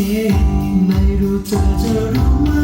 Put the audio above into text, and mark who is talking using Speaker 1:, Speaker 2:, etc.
Speaker 1: ทีไม่รู้เธอจะรู้ไหม